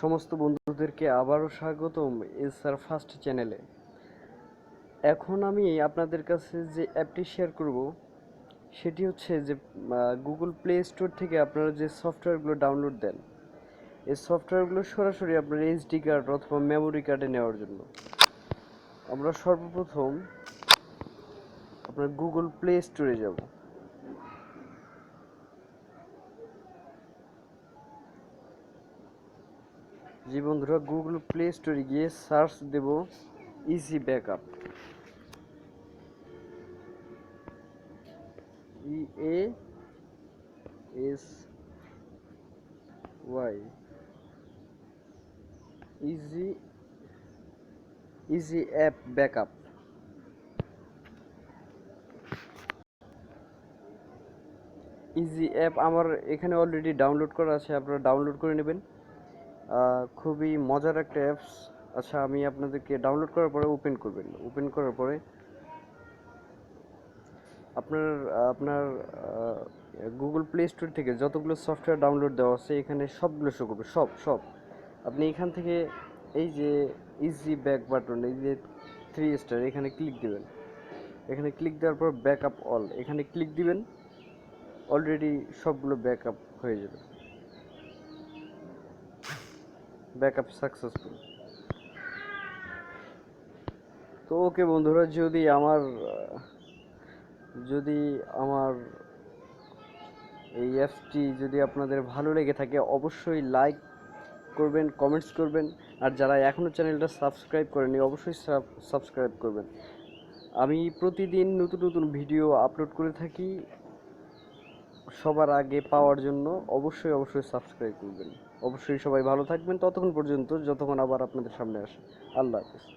সমস্ত বন্ধুদেরকে আবারও স্বাগতম এস আর ফার্স্ট চ্যানেলে। এখন আমি আপনাদের কাছে যে অ্যাপটি শেয়ার করব, সেটি হচ্ছে যে গুগল প্লে স্টোর থেকে আপনারা যে সফটওয়্যারগুলো ডাউনলোড দেন, এই সফটওয়্যারগুলো সরাসরি আপনার এইচডি কার্ড অথবা মেমোরি কার্ডে নেওয়ার জন্য। আমরা সর্বপ্রথম আপনার গুগল প্লে স্টোরে যাব। জি বন্ধুরা গুগল প্লে স্টোরে গিয়ে search Dev easy backup E A S Y easy easy app backup easy app আমার এখানে অলরেডি ডাউনলোড করা আছে, আপনারা ডাউনলোড করে নেবেন। খুবই মজার একটা অ্যাপস আচ্ছা আমি আপনাদেরকে ডাউনলোড করার পরে ওপেন করবেন। ওপেন করার পরে আপনার আপনার গুগল প্লে স্টোর থেকে যতগুলো সফটওয়্যার ডাউনলোড দেওয়া আছে, এখানে সবগুলো শো করবে, সব সব। আপনি এখান থেকে এই যে ইজি ব্যাক বাটন এই যে থ্রি স্টার এখানে ক্লিক দিবেন। এখানে ক্লিক দেওয়ার পর ব্যাকআপ অল এখানে ক্লিক দিবেন। অলরেডি সবগুলো ব্যাকআপ হয়ে যাবে। Backup successful. তো ওকে বন্ধুরা, যদি আমার যদি আমার এই অ্যাপসটি যদি আপনাদের ভালো লেগে থাকে, অবশ্যই লাইক করবেন, কমেন্টস করবেন, আর যারা এখনও চ্যানেলটা সাবস্ক্রাইব করেনি অবশ্যই সাবস্ক্রাইব করবেন। আমি প্রতিদিন নতুন নতুন ভিডিও আপলোড করে থাকি। সবার আগে পাওয়ার জন্য অবশ্যই অবশ্যই সাবস্ক্রাইব করবেন। অবশ্যই সবাই ভালো থাকবেন। ততক্ষণ পর্যন্ত যতক্ষণ আবার আপনাদের সামনে আসে, আল্লাহ হাফিজ।